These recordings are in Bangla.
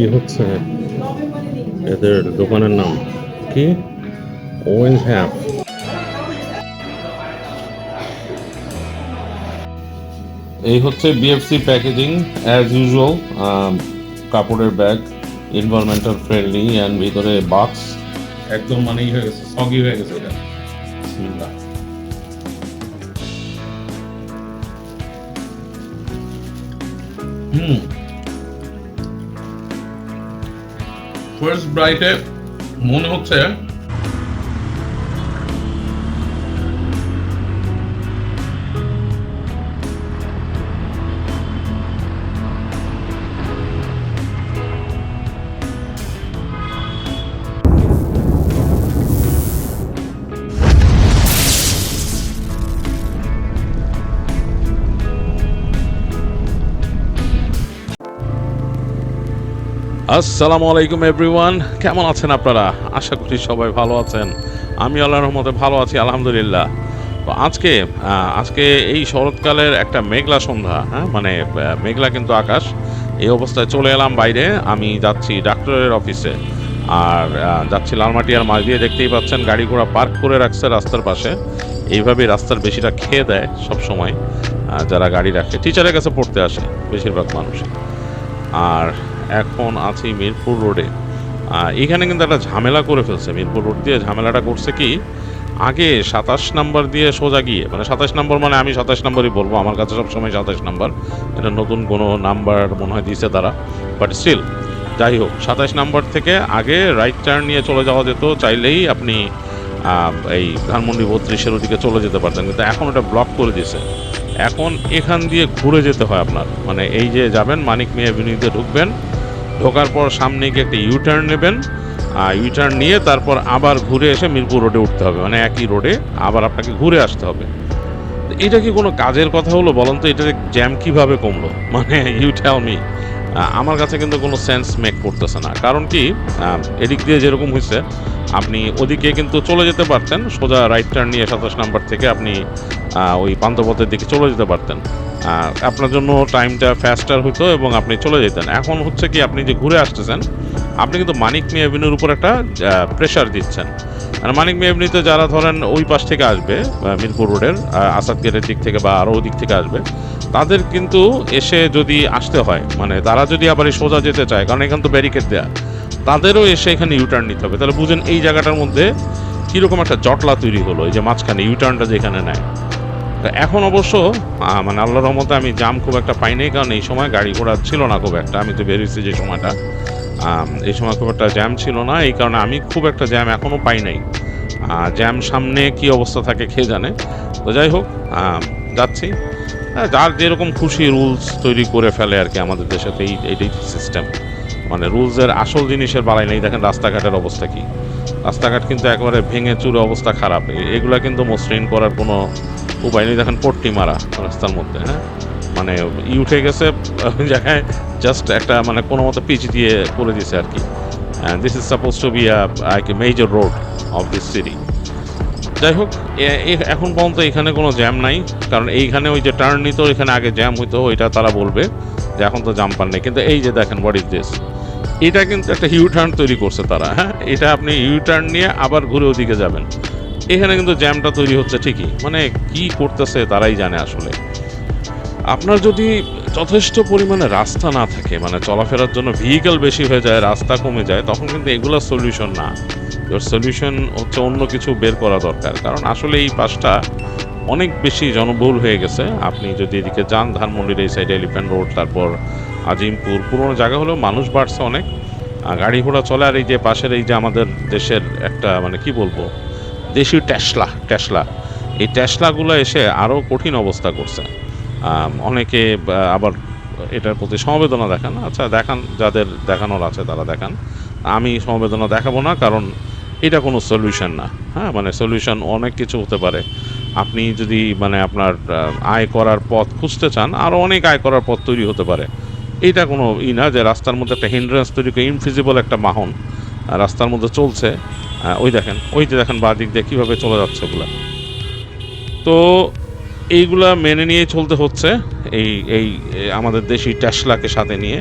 কি হচ্ছে? এদের দোকানের নাম কি? ওয়েন্স হ্যাপ এই হচ্ছে বিএফসি প্যাকেজিং অ্যাজ ইউজুয়াল কাপড়ের ব্যাগ এনভায়রনমেন্টাল ফ্রেন্ডলি অ্যান্ড ভিতরে বাক্স একদম মানে হয়ে গেছে সগি হয়ে গেছে এটা। হুম। ফার্স্ট ব্রাইটে মনে হচ্ছে আসসালামু আলাইকুম এভরিওয়ান কেমন আছেন আপনারা? আশা করি সবাই ভালো আছেন। আমি আল্লাহর রহমতে ভালো আছি, আলহামদুলিল্লাহ। তো আজকে আজকে এই শরৎকালের একটা মেঘলা সন্ধ্যা হ্যাঁ? মানে মেঘলা কিন্তু আকাশ। এই অবস্থায় চলে এলাম বাইরে। আমি যাচ্ছি ডাক্তারের অফিসে। আর যাচ্ছি লালমাটিয়ার মাঝ দিয়ে দেখতেই পাচ্ছেন, গাড়ি ঘোড়া পার্ক করে রাখছে রাস্তার পাশে। এইভাবেই রাস্তার বেশিটা খেয়ে দেয় সব সময় যারা গাড়ি রাখে। টিচারের কাছে পড়তে আসে বেশিরভাগ মানুষ। আর এখন আছি মিরপুর রোডে। এখানে কিন্তু একটা ঝামেলা করে ফেলছে। মিরপুর রোড দিয়ে ঝামেলাটা করছে কি? আগে সাতাশ নাম্বার দিয়ে সোজা গিয়ে মানে সাতাশ নম্বর মানে আমি সাতাশ নম্বরই বলব, আমার কাছে সবসময় সাতাশ নাম্বার। এটা নতুন কোনো নাম্বার মনে হয় দিয়েছে তারা। বাট স্টিল যাই হোক, সাতাশ নাম্বার থেকে আগে রাইট টার্ন নিয়ে চলে যাওয়া যেত, চাইলেই আপনি এই ধানমন্ডি বত্রিশের ওদিকে চলে যেতে পারতেন। কিন্তু এখন ওটা ব্লক করে দিয়েছে এখন এখান দিয়ে ঘুরে যেতে হয় আপনার। মানে এই যে যাবেন, মানিক মিয়া অ্যাভিনিউতে ঢুকবেন ঢোকার পর সামনে গিয়ে একটা ইউটার্ন নেবেন। আর ইউটার্ন নিয়ে তারপর আবার ঘুরে এসে মিরপুর রোডে উঠতে হবে। মানে একই রোডে আবার আপনাকে ঘুরে আসতে হবে। এটা কি কোনো কাজের কথা হলো বলেন তো? এটা জ্যাম কীভাবে কমলো? মানে ইউ টেল মি আমার কাছে কিন্তু কোনো সেন্স মেক করতেছে না। কারণ কি এদিক দিয়ে যেরকম হয়েছে আপনি ওদিকে কিন্তু চলে যেতে পারতেন, সোজা রাইট টার্ন নিয়ে সাতাশ নাম্বার থেকে আপনি ওই পান্তপথের দিকে চলে যেতে পারতেন। আপনার জন্য টাইমটা ফাস্টার হতো এবং আপনি চলে যেতেন। এখন হচ্ছে কি, আপনি যে ঘুরে আসতেছেন, আপনি কিন্তু মানিক মি অ্যাভিনিউর উপর একটা প্রেশার দিচ্ছেন। আর মানিক মি অ্যাভিনিউতে যারা ধরেন ওই পাশ থেকে আসবে মিরপুর রোডের আসাদ গেটের দিক থেকে বা আরও দিক থেকে আসবে, তাদের কিন্তু এসে যদি আসতে হয় মানে তারা যদি আবার সোজা যেতে চায়, কারণ এখানে তো ব্যারিকেড দেওয়া তাদেরও এসে এখানে ইউটার্ন নিতে হবে। তাহলে বুঝেন এই জায়গাটার মধ্যে কীরকম একটা জটলা তৈরি হলো, এই যে মাঝখানে ইউটার্নটা যেখানে নেয়। তো এখন অবশ্য মানে আল্লাহর রহমতে আমি জাম খুব একটা পাইনি, কারণ এই সময় গাড়ি ঘোড়া ছিল না খুব একটা, আমি তো বেরিয়েছি যে সময়টা। এই সময় খুব একটা জ্যাম ছিল না এই কারণে আমি খুব একটা জ্যাম এখনও পাই নাই। জ্যাম সামনে কি অবস্থা থাকে খেয়ে জানে? তো যাই হোক যাচ্ছি। হ্যাঁ, যার যেরকম খুশি রুলস তৈরি করে ফেলে আর কি আমাদের দেশে এই এইটাই সিস্টেম মানে রুলসের আসল জিনিসের বালাই নেই। দেখেন রাস্তাঘাটের অবস্থা কি। রাস্তাঘাট কিন্তু একেবারে ভেঙে চুরে অবস্থা খারাপ। এগুলা কিন্তু মসৃণ করার কোনো উপায় নেই। দেখেন পট্টি মারা রাস্তার মধ্যে হ্যাঁ? মানে ই উঠে গেছে জায়গায় জাস্ট একটা মানে কোনো মতো পিচ দিয়ে করে দিয়েছে আর কি। This is suppose to be a major road of this city যাই হোক, এ- এ- এখন পর্যন্ত এখানে কোনো জ্যাম নাই, কারণ এইখানে ওই যে টার্ন নিত, এখানে আগে জ্যাম হইতো, ওইটা তারা বলবে যে এখন তো জাম্পার নেই। কিন্তু এই যে দেখেন হোয়াট ইজ দিস এটা কিন্তু একটা হিউ টার্ন তৈরি করছে তারা হ্যাঁ? এটা আপনি ইউ টার্ন নিয়ে আবার ঘুরে ওদিকে যাবেন। এখানে কিন্তু জ্যামটা তৈরি হচ্ছে ঠিকই। মানে কি করতেছে তারাই জানে আসলে। আপনার যদি যথেষ্ট পরিমাণে রাস্তা না থাকে মানে চলাফেরার জন্য ভেহিকেল বেশি হয়ে যায়, রাস্তা কমে যায়, তখন কিন্তু এগুলো সলিউশন না। এর সলিউশন হচ্ছে অন্য কিছু বের করা দরকার। কারণ আসলে এই পাশটা অনেক বেশি জনবহুল হয়ে গেছে। আপনি যদি এদিকে যান, ধানমন্ডির এই সাইডে এলিফ্যান্ট রোড তারপর আজিমপুর, পুরোনো জায়গা হলেও মানুষ বাড়ছে অনেক। গাড়ি ঘোড়া চলে, আর এই যে পাশের, এই যে আমাদের দেশের একটা মানে কি বলব, দেশি ট্যাসলা ট্যাসলা এই ট্যাসলাগুলো এসে আরও কঠিন অবস্থা করছে। অনেকে আবার এটার প্রতি সমবেদনা দেখান। আচ্ছা দেখান, যাদের দেখানোর আছে তারা দেখান। আমি সমবেদনা দেখাবো না, কারণ এটা কোনো সলিউশন না। হ্যাঁ মানে সলিউশন অনেক কিছু হতে পারে। আপনি যদি মানে আপনার আয় করার পথ খুঁজতে চান আরও অনেক আয় করার পথ তৈরি হতে পারে। এটা কোনো ই না যে রাস্তার মধ্যে একটা হিন্ড্রেন্স তৈরি করে ইনফিজিবল একটা বাহন রাস্তার মধ্যে চলছে। ওই দেখেন, ওই যে দেখেন বাঁ দিক দিয়ে কীভাবে চলে যাচ্ছে ওগুলা। তো এইগুলা মেনে নিয়ে চলতে হচ্ছে এই এই আমাদের দেশি ট্যাসলাকে সাথে নিয়ে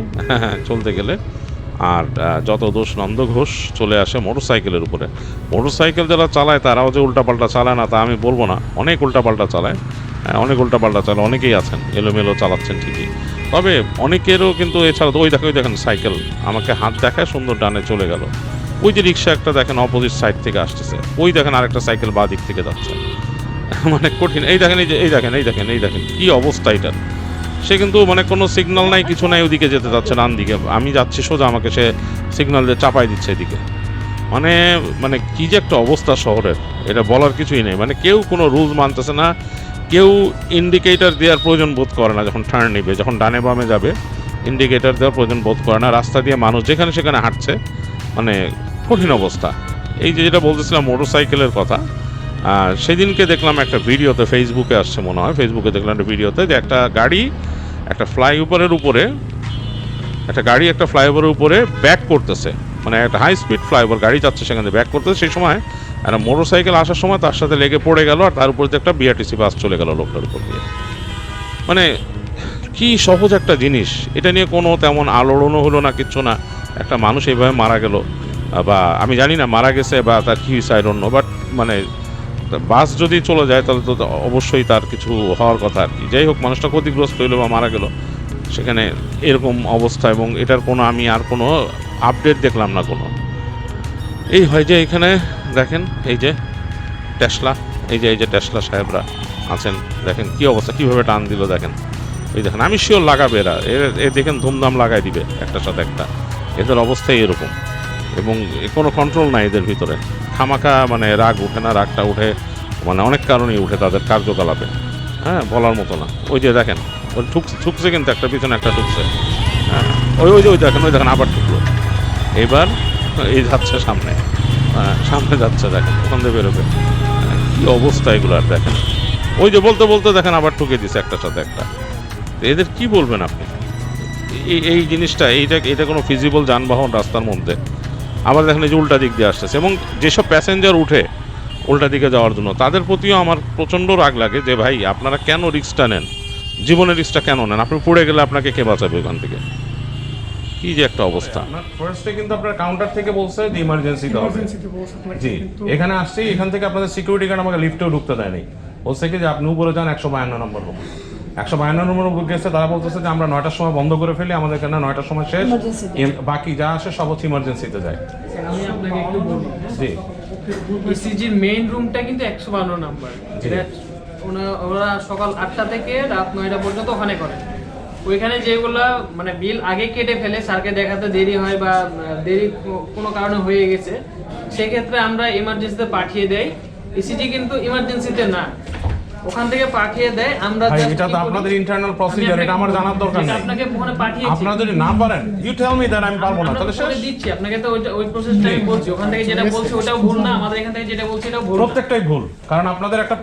চলতে গেলে। আর যত দোষ নন্দ ঘোষ চলে আসে মোটরসাইকেলের উপরে। মোটরসাইকেল যারা চালায় তারাও যে উল্টাপাল্টা চালায় না তা আমি বলব না। অনেক উল্টাপাল্টা চালায় হ্যাঁ, অনেক উল্টাপাল্টা চালায় অনেকেই আছেন এলোমেলো চালাচ্ছেন ঠিকই। তবে অনেকেরও কিন্তু এছাড়া তো ওই দেখো ওই দেখেন সাইকেল আমাকে হাত দেখায় সুন্দর ডানে চলে গেল। ওই যে রিক্সা একটা দেখেন অপোজিট সাইড থেকে আসতেছে। ওই দেখেন আরেকটা সাইকেল বা দিক থেকে যাচ্ছে। মানে কঠিন। এই দেখেন, এই যে, এই দেখেন এই দেখেন এই দেখেন, কি অবস্থা এটার সে কিন্তু মানে কোনো সিগন্যাল নাই, কিছু নাই, ওদিকে যেতে যাচ্ছে ডান দিকে আমি যাচ্ছি, সোজা আমাকে সে সিগন্যাল দিয়ে চাপাই দিচ্ছে এদিকে। মানে মানে কি যে একটা অবস্থা শহরের, এটা বলার কিছুই নেই। মানে কেউ কোনো রুলস মানতেছে না, কেউ ইন্ডিকেটার দেওয়ার প্রয়োজন বোধ করে না, যখন টার্ন নিবে, যখন ডানে বামে যাবে ইন্ডিকেটার দেওয়ার প্রয়োজন বোধ করে না। রাস্তা দিয়ে মানুষ যেখানে সেখানে হাঁটছে মানে কঠিন অবস্থা। এই যে যেটা বলতেছিলাম মোটরসাইকেলের কথা আর সেদিনকে দেখলাম একটা ভিডিওতে ফেসবুকে আসছে মনে হয় ফেসবুকে দেখলাম একটা ভিডিওতে যে একটা গাড়ি একটা ফ্লাইওভারের উপরে, একটা গাড়ি একটা ফ্লাইওভারের উপরে ব্যাক করতেছে। মানে একটা হাই স্পিড ফ্লাইওভার গাড়ি যাচ্ছে সেখান থেকে ব্যাক করতেছে। সেই সময় একটা মোটর সাইকেল আসার সময় তার সাথে লেগে পড়ে গেল আর তার উপর একটা বিআরটিসি বাস চলে গেল লোকটার উপর দিয়ে। মানে কি সহজ একটা জিনিস। এটা নিয়ে কোনো তেমন আলোড়নও হলো না, কিচ্ছু না। একটা মানুষ এইভাবে মারা গেল। বা আমি জানি না মারা গেছে বা তার কি ডোন্ট নো বাট মানে বাস যদি চলে যায়, তাহলে তো অবশ্যই তার কিছু হওয়ার কথা আর কি। যাই হোক, মানুষটা ক্ষতিগ্রস্ত হইল বা মারা গেল, সেখানে এরকম অবস্থা এবং এটার কোনো আমি আর কোনো আপডেট দেখলাম না কোনো। এই হয় যে এখানে দেখেন, এই যে টেসলা, এই যে এই যে টেসলা সাহেবরা আছেন, দেখেন কি অবস্থা, কীভাবে টান দিল দেখেন। এই দেখেন, আমি শিওর লাগাবে এরা, এ- দেখেন ধুমধাম লাগাই দিবে একটার সাথে একটা। এদের অবস্থাই এরকম এবং কোনো কন্ট্রোল নাই এদের ভিতরে। খামাখা মানে রাগ উঠে না রাগটা উঠে মানে অনেক কারণেই উঠে তাদের কার্যকলাপে। হ্যাঁ বলার মতো না। ওই যে দেখেন ওই ঠুকছে ঠুকছে কিন্তু একটা পিছনে একটা ঠুকছে। হ্যাঁ ওই ওই যে ওই দেখেন ওই দেখেন আবার ঠুকলো। এবার এই যাচ্ছে সামনে। হ্যাঁ, সামনে যাচ্ছে দেখেন ওখান থেকে বেরোবে। কী কি অবস্থা এগুলার দেখেন। ওই যে বলতে বলতে দেখেন আবার ঠুকে দিছে একটার সাথে একটা। এদের কি বলবেন আপনি? এই জিনিসটা এইটা এটা কোনো ফিজিবল যানবাহন রাস্তার মধ্যে? আবার দেখেন এই যে উল্টা দিক দিয়ে আসতেছে এবং যেসব প্যাসেঞ্জার উঠে উল্টা দিকে যাওয়ার জন্য তাদের প্রতিও আমার প্রচণ্ড রাগ লাগে যে ভাই আপনারা কেন রিক্সটা নেন? জীবনের রিক্সটা কেন নেন? আপনি পড়ে গেলে আপনাকে কে বাঁচাবে ওখান থেকে? কি যে একটা অবস্থা। ফার্স্টে কিন্তু আপনার কাউন্টার থেকে বলছে যে ইমার্জেন্সিতে হবে। আপনাকে জি এখানে আসছি এখান থেকে আপনাদের সিকিউরিটি গার্ড আমাকে লিফটেও ঢুকতে দেয়নি। বলছে কি যে আপনি উপরে যান একশো বায়ান্ন নম্বর রুম একশো বায়ান্ন নম্বর রুম গেছে তারা বলতেছে যে আমরা নয়টার সময় বন্ধ করে ফেলি আমাদের এখানে নয়টার সময় শেষ? বাকি যা আসে সব হচ্ছে ইমার্জেন্সিতে যায়। আমি আপনাকে একটু বলি। জি। ইসিজির মেইন রুমটা কিন্তু একশো বান্ন নাম্বার। ওরা সকাল আটটা থেকে রাত নয়টা পর্যন্ত ওখানে করে। ওইখানে যেগুলো মানে বিল আগে কেটে ফেলে স্যারকে দেখাতে দেরি হয় বা দেরি কোনো কারণে হয়ে গেছে সেক্ষেত্রে আমরা ইমার্জেন্সিতে পাঠিয়ে দেই। ইসিজি কিন্তু ইমার্জেন্সিতে না। ওখান থেকে পাঠিয়ে দেয় আমরা এটা তো আপনাদের ইন্টারনাল আপনাকে এটা আমার জানার দরকার নেই। আপনাকে ফোনে পাঠিয়েছি। আপনারা যদি না পারেন ইউ টেল মি দ্যাট আমি পারব না তাহলে দিচ্ছি আপনাকে তো ওই প্রসেসটা আমি বলছি। ওখান থেকে যেটা বলছি ওটাও ভুল না আমাদের এখান থেকে যেটা বলছি এটাও ভুল প্রত্যেকটাই ভুল কারণ আপনাদের একটা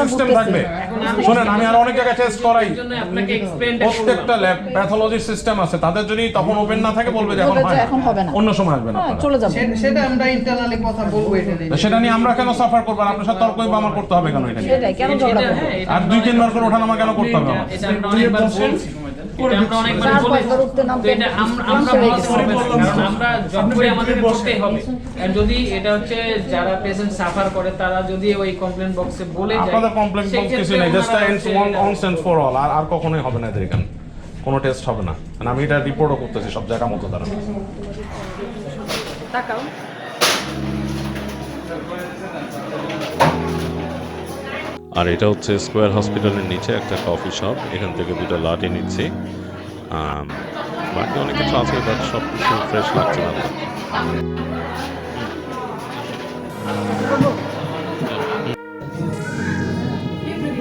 সিস্টেম থাকবে। শুনেন আমি আর অনেক জায়গায় টেস্ট করাই। জন্য আপনাকে এক্সপ্লেনটা প্রত্যেকটা ল্যাব প্যাথোলজি সিস্টেম আছে তাদের যদি তখন ওপেন না থাকে বলবে যে এখন হয় হবে না। অন্য সময় আসবে না চলে যাব। সেটা আমরা ইন্টারনালি কথা বলব এটা নিয়ে। সেটা নিয়ে আমরা কেন সাফার করব? আর আপনার সাথে তর্কই বা আমার করতে হবে কেন এটা নিয়ে? করব। আর দুই তিনবার করে ওঠানামা কেন করতে হবে হয়ে যদি এটা হচ্ছে যারা পেশেন্ট সাফার করে তারা যদি ওই কমপ্লেন বক্সে বলে আপনাদের কমপ্লেন সেক্ষেত্রে কিছু নেই। জাস্ট ওনারা এন্ডস হচ্ছে one on sense for all আর আর কখনোই হবে না এদের এখানে। কোনো টেস্ট হবে না। And আমি এটা রিপোর্টও করতেছি সব জায়গা মতো দ্বারা। আর এটা হচ্ছে স্কোয়ার হসপিটালের নিচে একটা কফি শপ এখান থেকে দুটো লাটে নিচ্ছি। বাকি অনেক কিছু আছে বাট সব কিছু ফ্রেশ লাগছে না।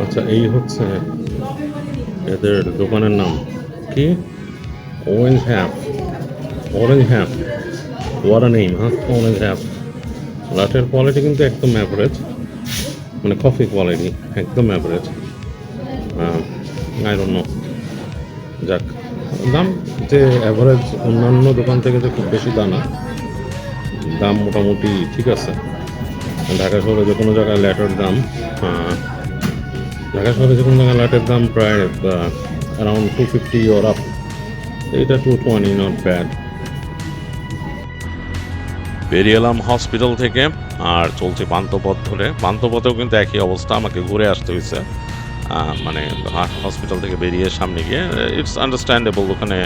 আচ্ছা এই হচ্ছে এদের দোকানের নাম। কি? অরেঞ্জ হ্যাপ অরেঞ্জ হ্যাপ ওয়ার নেম হ্যাঁ অরেঞ্জ হ্যাপ লাটের কোয়ালিটি কিন্তু একদম অ্যাভারেজ মানে কফি কোয়ালিটি একদম অ্যাভারেজ নো যাক, দাম যে অ্যাভারেজ অন্যান্য দোকান থেকে যে খুব বেশি তা না দাম মোটামুটি ঠিক আছে। ঢাকা শহরে যে কোনো জায়গায় ল্যাটের দাম ঢাকা শহরে যে কোনো জায়গায় ল্যাটের দাম প্রায় around two fifty or up এইটা টু টোয়েন্টি নট ব্যাড বেরিয়ে এলাম হসপিটাল থেকে। আর চলছে পান্থপথ ধরে। পান্থপথেও কিন্তু একই অবস্থা, আমাকে ঘুরে আসতে হয়েছে। মানে হসপিটাল থেকে বেরিয়ে সামনে গিয়ে ইটস আন্ডারস্ট্যান্ডেবল ওখানে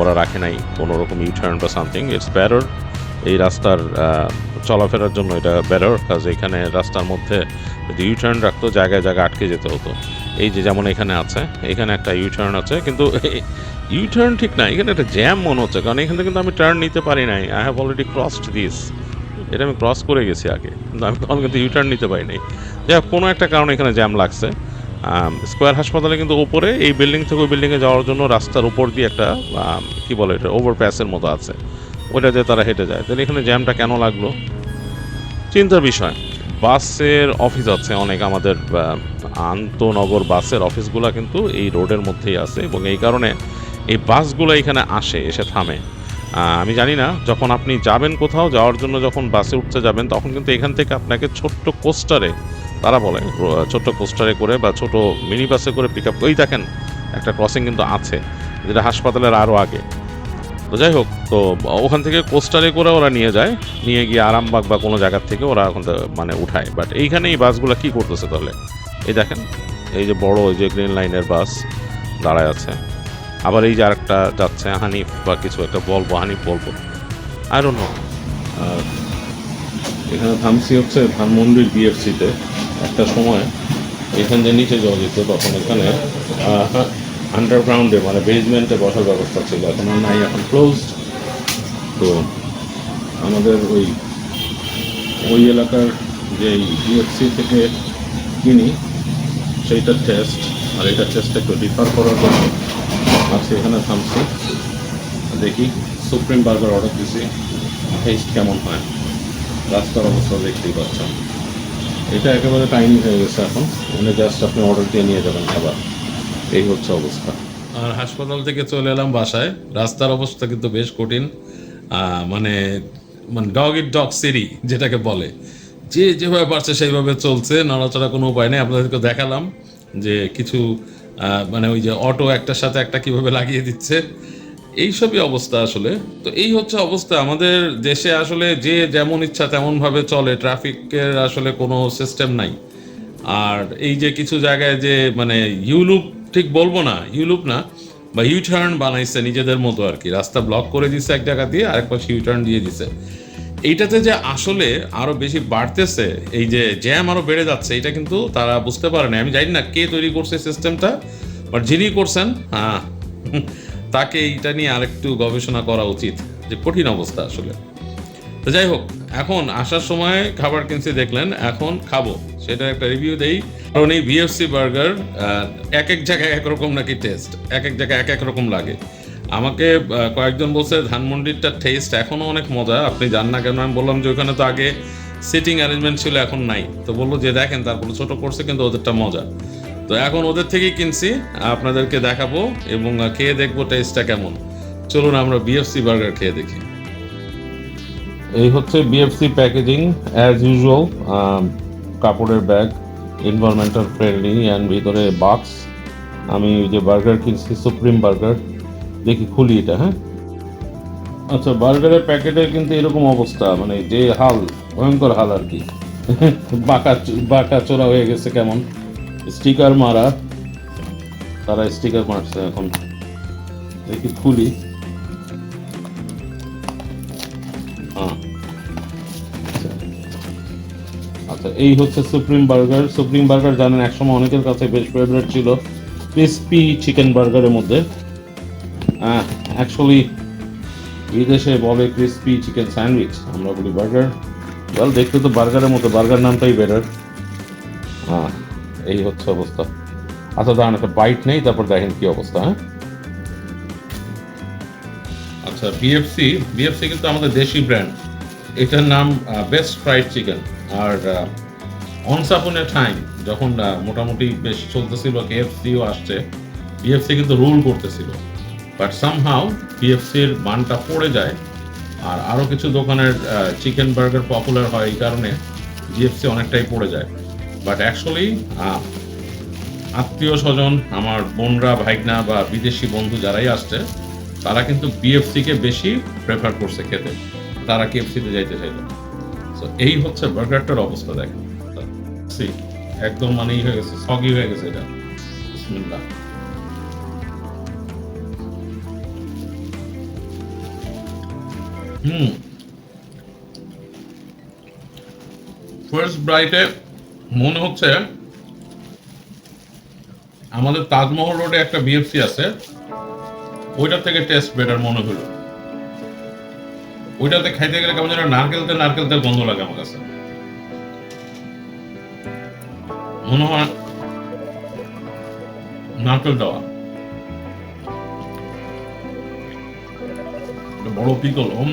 ওরা রাখে নাই কোনো রকম ইউটার্ন বা সামথিং ইটস বেটার এই রাস্তার চলাফেরার জন্য এটা বেটার কাজ এখানে রাস্তার মধ্যে যদি ইউটার্ন রাখতো, জায়গায় জায়গায় আটকে যেতে হতো। এই যে যেমন এখানে আছে, এখানে একটা ইউটার্ন আছে, কিন্তু ইউটার্ন ঠিক না, এখানে একটা জ্যাম মনে হচ্ছে, কারণ এখানে কিন্তু আমি টার্ন নিতে পারি নাই। I have already crossed this এটা আমি ক্রস করে গেছি আগে। কিন্তু আমি তখন কিন্তু ইউটার্ন নিতে পারি নাই যাই হোক, কোনো একটা কারণে এখানে জ্যাম লাগছে। স্কোয়ার হাসপাতালে কিন্তু ওপরে এই বিল্ডিং থেকে ওই বিল্ডিংয়ে যাওয়ার জন্য রাস্তার উপর দিয়ে একটা কি বলে এটা ওভারপ্যাসের মতো আছে। ওইটা দিয়ে তারা হেঁটে যায়। তাহলে এখানে জ্যামটা কেন লাগল? চিন্তার বিষয়। বাসের অফিস আছে অনেক আমাদের আন্তনগর বাসের অফিসগুলো কিন্তু এই রোডের মধ্যেই আছে এবং এই কারণে এই বাসগুলো এখানে আসে এসে থামে। আমি জানি না, যখন আপনি যাবেন কোথাও, যাওয়ার জন্য যখন বাসে উঠতে যাবেন, তখন কিন্তু এখান থেকে আপনাকে ছোট্ট কোস্টারে, তারা বলে, ছোট্ট কোস্টারে করে বা ছোট মিনি বাসে করে পিক আপ ওই দেখেন, একটা ক্রসিং কিন্তু আছে, যেটা হাসপাতালের আরও আগে। তো যাই হোক, তো ওখান থেকে কোস্টারে করে ওরা নিয়ে যায়, নিয়ে গিয়ে আরামবাগ বা কোনো জায়গার থেকে ওরা ওখান মানে উঠায়। বাট এইখানে এই বাসগুলো কী করতেছে তাহলে? এই দেখেন, এই যে বড় ওই যে গ্রিন লাইনের বাস দাঁড়ায় আছে। আবার এই যে আরেকটা যাচ্ছে, হানিফ বা কিছু একটা বলব, হানিফ বলব। ডোন্ট নো এখানে থামসি হচ্ছে ধানমন্ডির বিএফসিতে একটা সময় এখান যে নিচে যাওয়া যেত তখন এখানে আন্ডারগ্রাউন্ডে মানে বেসমেন্টে বসার ব্যবস্থা ছিল। এখন আর নাই, এখন ক্লোজড তো আমাদের ওই ওই এলাকার যে বিএফসি থেকে কিনি, সেইটার টেস্ট আর এটা টেস্ট একটু ডিফার করার জন্য। এখানে থামছি। দেখি সুপ্রিম বার্গার অর্ডার দিছি। টেস্ট কেমন হয়? রাস্তার অবস্থা দেখতেই পাচ্ছেন। এটা একেবারে টাইম হয়ে গেছে এখন। মানে জাস্ট আপনি অর্ডার দিয়ে নিয়ে যাবেন খাবার। এই হচ্ছে অবস্থা। আর হাসপাতাল থেকে চলে এলাম বাসায়। রাস্তার অবস্থা কিন্তু বেশ কঠিন। মানে মানে ডগ ইট ডগ সিরি যেটাকে বলে। যে যেভাবে পারছে সেইভাবে চলছে। নড়াচড়া কোনো উপায় নেই। আপনাদেরকে দেখালাম যে কিছু মানে ওই যে অটো একটার সাথে একটা কীভাবে লাগিয়ে দিচ্ছে, এইসবই অবস্থা আসলে। তো এই হচ্ছে অবস্থা। আমাদের দেশে আসলে যে যেমন ইচ্ছা তেমন ভাবে চলে, ট্রাফিকের আসলে কোনো সিস্টেম নাই। আর এই যে কিছু জায়গায় যে মানে ইউলুপ ঠিক বলব না ইউলুপ না, বা ইউটার্ন বানাইছে নিজেদের মতো আর কি। রাস্তা ব্লক করে দিছে এক জায়গা দিয়ে, আরেক পাশে ইউটার্ন দিয়ে দিছে। এইটাতে যে আসলে আরও বেশি বাড়তেছে, এই যে জ্যাম আরও বেড়ে যাচ্ছে, এটা কিন্তু তারা বুঝতে পারে না আমি জানি না কে তৈরি করছে সিস্টেমটা বাট যিনি করছেন হ্যাঁ তাকে এইটা নিয়ে আরেকটু গবেষণা করা উচিত, যে কঠিন অবস্থা আসলে। তো যাই হোক, এখন আসার সময় খাবার কিনছি দেখলেন, এখন খাব। সেটা একটা রিভিউ দেই। কারণ এই বিএফসি বার্গার এক এক জায়গায় এক রকম নাকি টেস্ট এক এক জায়গায় এক এক রকম লাগে। আমাকে কয়েকজন বলছে ধানমন্ডিরটা টেস্ট এখনও অনেক মজা। আপনি জান না কেন? আমি বললাম যে ওখানে তো আগে সিটিং অ্যারেঞ্জমেন্ট ছিল, এখন নাই। তো বলল যে দেখেন, তারপরে ছোট করছে, কিন্তু ওদেরটা মজা। তো এখন ওদের থেকেই কিনছি, আপনাদেরকে দেখাবো এবং খেয়ে দেখব টেস্টটা কেমন। চলুন আমরা বিএফসি বার্গার খেয়ে দেখি। এই হচ্ছে বিএফসি প্যাকেজিং অ্যাজ ইউজুয়াল কাপড়ের ব্যাগ এনভায়রনমেন্টাল ফ্রেন্ডলি অ্যান্ড ভিতরে বাক্স আমি যে বার্গার কিনছি সুপ্রিম বার্গার দেখি খুলি এটা হ্যাঁ? আচ্ছা বার্গারের প্যাকেটে কিন্তু এরকম অবস্থা মানে যে হাল, ভয়ঙ্কর হাল আর কি। বাঁকা বাঁকা চোরা হয়ে গেছে কেমন? স্টিকার মারা। তারা স্টিকার মারছে এখন। দেখি খুলি। হ্যাঁ। আচ্ছা এই হচ্ছে সুপ্রিম বার্গার সুপ্রিম বার্গার জানেন, একসময় অনেকের কাছে বেশ ফেভারিট ছিল। ক্রিসপি চিকেন বার্গারের মধ্যে। হ্যাঁ অ্যাকচুয়ালি বিদেশে বলে ক্রিসপি চিকেন স্যান্ডউইচ আমরা বলি বার্গার ওয়েল দেখতে তো বার্গারের মতো, বার্গার নামটাই বেটার হ্যাঁ এই হচ্ছে অবস্থা। আচ্ছা দাঁড়ান, একটা বাইট নেই, তারপর দেখেন কি অবস্থা হ্যাঁ? আচ্ছা বিএফসি বিএফসি কিন্তু আমাদের দেশি ব্র্যান্ড এটার নাম বেস্ট ফ্রাইড চিকেন আর অনস আপন টাইম যখন মোটামুটি বেশ চলতেছিল কেএফসিও আসছে বিএফসি কিন্তু রুল করতেছিল। বাট সামহাও বিএফসির মানটা পড়ে যায়। আর আরও কিছু দোকানের চিকেন বার্গার পপুলার হয় এই কারণে জিএফসি অনেকটাই পড়ে যায়। বাট অ্যাকচুয়ালি আত্মীয় স্বজন, আমার বোনরা, ভাইগনা বা বিদেশি বন্ধু যারাই আসছে, তারা কিন্তু বিএফসিকে বেশি প্রেফার করছে খেতে। তারা কেএফসিতে যাইতে চাইলো। তো এই হচ্ছে বার্গারটার অবস্থা, দেখেন। একদম মানে ই হয়ে গেছে সগি হয়ে গেছে এটা। বিসমিল্লাহ হুম। ফার্স্ট ব্রাইটে মনে হচ্ছে আমাদের তাজমহল রোডে একটা বিএফসি আছে। ওইটার থেকে টেস্ট বেটার মনে হলো। ওইটাতে খাইতে গেলে কেমন যেন নারকেল তেল নারকেল তেল গন্ধ লাগে আমার কাছে। মনে হয় নারকেল দেওয়া। বড় পিকল হম।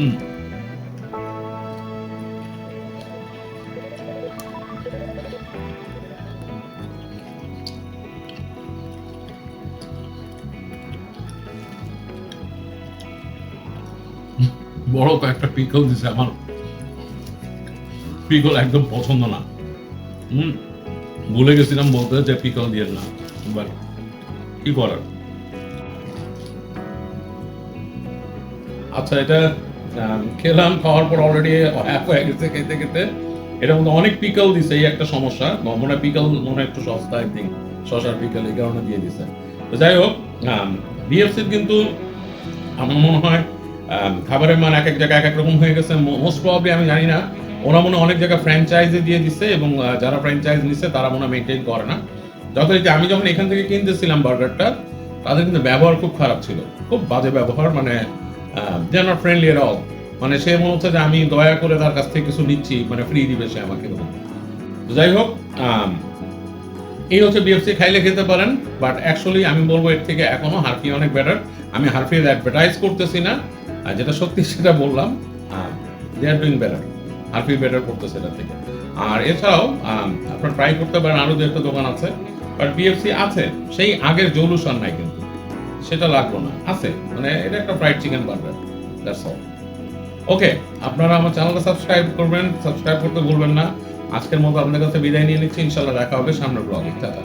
বড় কয়েকটা পিকল দিছে আমার। পিকল একদম পছন্দ না, হুম। ভুলে গেছিলাম বলতে যে পিকল দিয়ে না বাট কি করার? আচ্ছা এটা খেলাম, খাওয়ার পর অলরেডি এক হয়ে গেছে, খেতে খেতে। এটা মধ্যে অনেক পিকল দিছে, এই একটা সমস্যা। মনে হয় পিকল, মনে একটু সস্তা আই থিঙ্ক শশার পিকল, এই কারণে দিয়ে দিছে। তো যাই হোক বিএফসির কিন্তু আমার মনে হয় খাবারের মান এক এক জায়গায় এক এক রকম হয়ে গেছে। মোস্ট প্রবাবলি আমি জানি না। ওরা মনে অনেক জায়গায় ফ্র্যাঞ্চাইজি দিয়ে দিচ্ছে এবং যারা ফ্র্যাঞ্চাইজ নিচ্ছে তারা মনে মেনটেন করে না। যথারীতি আমি যখন এখান থেকে কিনতেছিলাম বার্গারটা তাদের কিন্তু ব্যবহার খুব খারাপ ছিল। খুব বাজে ব্যবহার মানে they not friendly at all মানে সে মনে হচ্ছে যে আমি দয়া করে তার কাছ থেকে কিছু নিচ্ছি মানে ফ্রি দিবে সে আমাকে এরকম তো যাই হোক আম, এই হচ্ছে বিএফসি খাইলে খেতে পারেন বাট অ্যাকচুয়ালি আমি বলব এর থেকে এখনও হারফি অনেক বেটার আমি হারফির অ্যাডভার্টাইজ করতেছি না আর যেটা সত্যি সেটা বললাম they are doing better Herfy better করতেছে এটা থেকে। আর এছাড়াও আপনার ট্রাই করতে পারেন আরও দু একটা দোকান আছে বাট বিএফসি আছে সেই আগের জলুশন নাই কিন্তু। সেটা লাগল না। আছে। মানে এটা একটা fried chicken burger that's all okay আপনারা আমার চ্যানেলটা সাবস্ক্রাইব করবেন সাবস্ক্রাইব করতে ভুলবেন না। আজকের মতো আপনাদের কাছে বিদায় নিয়ে নিচ্ছি ইনশাল্লাহ দেখা হবে সামনের ব্লগে টাটা।